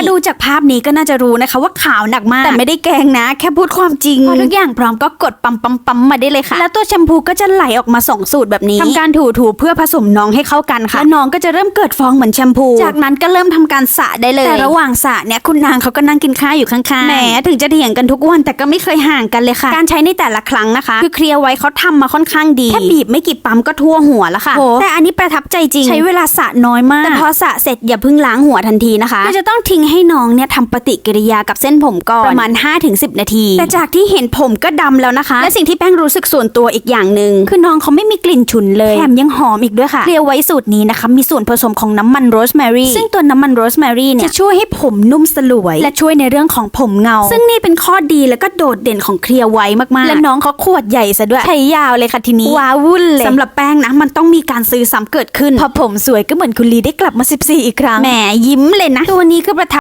ถ้าดูจากภาพนี้ก็น่าจะรู้นะคะ ว่าขาวหนักมาก แต่ไม่ได้แกล้งนะ แค่พูดความจริงพอทุกอย่างพร้อมก็กดปั๊มปั๊มปั๊มมาได้เลยค่ะ แล้วตัวแชมพูก็จะไหลออกมาสองสูตรแบบนี้ทำการถูถูๆเพื่อผสมน้องให้เข้ากันค่ะแล้วน้องก็จะเริ่มเกิดฟองเหมือนแชมพู จากนั้นก็เริ่มทำการสระได้เลย แต่ระหว่างสระเนี่ยคุณนางเขาก็นั่งกินข้าวอยู่ข้างๆแหมถึงจะเถียงกันทุกวันแต่ก็ไม่เคยห่างกันเลยค่ะ การใช้ในแต่ละครั้งนะคะ คือเคลียร์ไว้เขาทำมาค่อนข้างดีแค่บีบไม่กี่ปั๊มก็ทั่วหัวแล้วค่ะแต่อันนี้ประทับใจจริง ใช้เวลาสระน้อยมากแต่พอสระเสร็จอย่าเพิ่งล้างหัวทันทีนะคะคือจะต้องทิ้งให้น้องเนี่ยทำปฏิกิริยากับเส้นผมก่อนประมาณ 5-10 นาที แต่จากที่เห็นผมก็ดำแล้วนะคะ และสิ่งที่แป้งรู้สึกส่วนตัวอีกอย่างหนึ่งคือน้องเขาไม่มีกลิ่นฉุนเลยแถมยังหอมอีกด้วยค่ะเคลียร์ไว้สูตรนี้นะคะมีส่วนผสมของน้ำมันโรสแมรี่ซึ่งตัวน้ำมันโรสแมรี่เนี่ยจะช่วยให้ผมนุ่มสลวย และช่วยในเรื่องของผมเงา ซึ่งนี่เป็นข้อดีแล้วก็โดดเด่นของเคลียร์ไว้มากๆและน้องเขาขวดใหญ่ซะด้วยใช้ยาวเลยค่ะทีนี้ว้าวุ่นเลยสำหรับแป้งนะมันต้องมีการซื้อซ้ำเกิดขึ้นพอผมสวยก็เหมือนคุณลีได้กลับมา 14 อีกครั้งแหมยิ้มเลยนะ ตัวนี้คือประทับ